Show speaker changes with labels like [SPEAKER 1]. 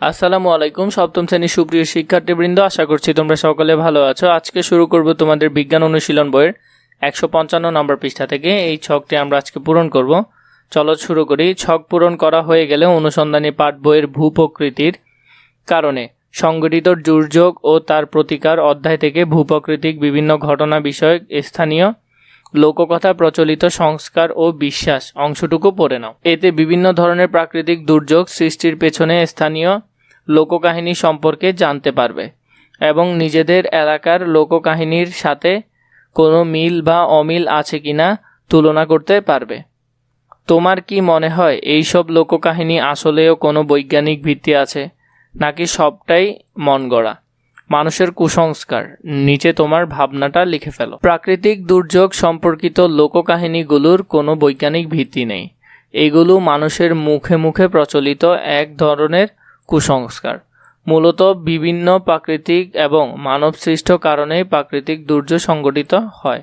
[SPEAKER 1] আসসালামু আলাইকুম, সপ্তম শ্রেণির সুপ্রিয় শিক্ষার্থীবৃন্দ, আশা করছি তোমরা সকলে ভালো আছো। আজকে শুরু করব তোমাদের বিজ্ঞান অনুশীলন বইয়ের একশো পঞ্চান্ন নম্বর পৃষ্ঠা থেকে। এই ছকটি আমরা আজকে পূরণ করব। চলো শুরু করি। ছক পূরণ করা হয়ে গেলে অনুসন্ধানী পাঠ বইয়ের ভূপ্রকৃতির কারণে। সংগঠিত দুর্যোগ ও তার প্রতিকার অধ্যায় থেকে ভূপ্রকৃতিক বিভিন্ন ঘটনা বিষয়ক স্থানীয় লোককথা, প্রচলিত সংস্কার ও বিশ্বাস অংশটুকু পড়ে নাও। এতে বিভিন্ন ধরনের প্রাকৃতিক দুর্যোগ সৃষ্টির পেছনে স্থানীয় লোককাহিনী সম্পর্কে জানতে পারবে এবং নিজেদের এলাকার লোককাহিনীর সাথে কোনো মিল বা অমিল আছে কি না তুলনা করতে পারবে। তোমার কি মনে হয় এইসব লোককাহিনী আসলেও কোনো বৈজ্ঞানিক ভিত্তি আছে, নাকি সবটাই মন গড়া? মানুষের কুসংস্কার, নিচে তোমার ভাবনাটা লিখে ফেলো। প্রাকৃতিক দুর্যোগ সম্পর্কিত লোককাহিনীগুলোর কোনো বৈজ্ঞানিক ভিত্তি নেই। এগুলো মানুষের মুখে মুখে প্রচলিত এক ধরনের কুসংস্কার। মূলত বিভিন্ন প্রাকৃতিক এবং মানবসৃষ্ট কারণেই প্রাকৃতিক দুর্যোগ সংঘটিত হয়।